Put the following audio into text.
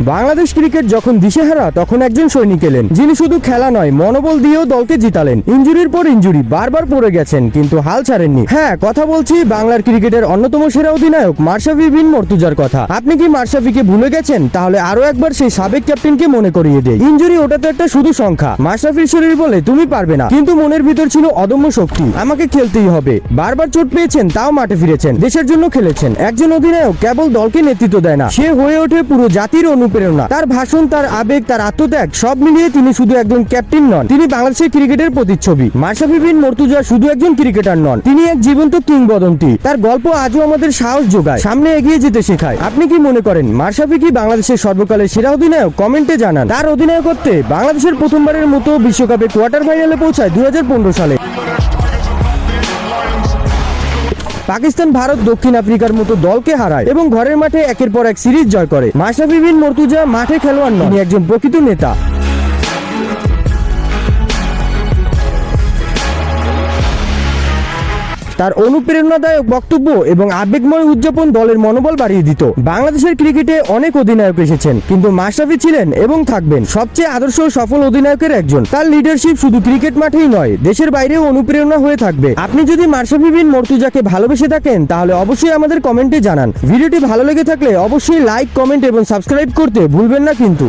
Bangladesh cricket যখন দিশেহারা, তখন একজন সৈনিক এলেন, যিনি শুধু খেলা নয়, মনোবল দিয়েও দলকে জিতালেন। ইঞ্জুরির পর ইঞ্জুরি, বারবার পড়ে গেছেন, কিন্তু হাল ছাড়েননি। হ্যাঁ কথা বলছি বাংলার ক্রিকেটের অন্যতম সেরা অধিনায়ক, মার্শাফি বিন মর্তুজার কথা। আপনি কি মার্শাফিকে ভুলে গেছেন? তাহলে আরও একবার সেই সাবেক ক্যাপ্টেনকে মনে করিয়ে দেয় ইঞ্জুরি ওটা তো একটা শুধু সংখ্যা। মার্শাফির শরীর বলে তুমি পারবে না। কিন্তু মনের ভিতর ছিল অদম্য শক্তি। আমাকে খেলতেই হবে। বারবার চোট পেয়েছেন, তাও মাঠে ফিরেছেন। দেশের জন্য খেলেছেন। একজন অধিনায়ক কেবল দলকে নেতৃত্ব দেয় না। সে হয়ে ওঠে পুরো জাতির অনুপ্রেরণা। তার ভাষণ, তার আবেগ, তার আত্মত্যাগ, সব মিলিয়ে তিনি শুধু একজন ক্যাপ্টেন নন। তিনি বাংলাদেশের ক্রিকেটের প্রতিচ্ছবি। মার্শাফি বিন মর্তুজা শুধু একজন ক্রিকেটার নন, তিনি এক জীবন্ত কিংবদন্তি। তার গল্প আজও আমাদের সাহস যোগায়, সামনে এগিয়ে যেতে শেখায়। আপনি কি মনে করেন মার্শাফি কি বাংলাদেশের সর্বকালের সেরা অধিনায়ক? কমেন্টে জানান। তার অধিনায়কত্বে বাংলাদেশের প্রথমবারের মতো বিশ্বকাপে কোয়ার্টার ফাইনালে পৌঁছায় দুই হাজার পনেরো সালে। পাকিস্তান, ভারত, দক্ষিণ আফ্রিকার মতো দলকে হারায় এবং ঘরের মাঠে একের পর এক সিরিজ জয় করে। মাশরাফি বিন মর্তুজা মাঠে খেলোয়াড় নয় একজন প্রকৃত নেতা। তার অনুপ্রেরণাদায়ক বক্তব্য এবং আবেগময় উদযাপন দলের মনোবল বাড়িয়ে দিত। বাংলাদেশের ক্রিকেটে অনেক অধিনায়ক এসেছেন, কিন্তু মাশরাফি ছিলেন এবং থাকবেন সবচেয়ে আদর্শ সফল অধিনায়কের একজন। তার লিডারশিপ শুধু ক্রিকেট মাঠেই নয়, দেশের বাইরেও অনুপ্রেরণা হয়ে থাকবে। আপনি যদি মাশরাফি বিন মর্তুজাকে ভালোবেসে থাকেন, তাহলে অবশ্যই আমাদের কমেন্টে জানান। ভিডিওটি ভালো লেগে থাকলে অবশ্যই লাইক কমেন্ট এবং সাবস্ক্রাইব করতে ভুলবেন না কিন্তু।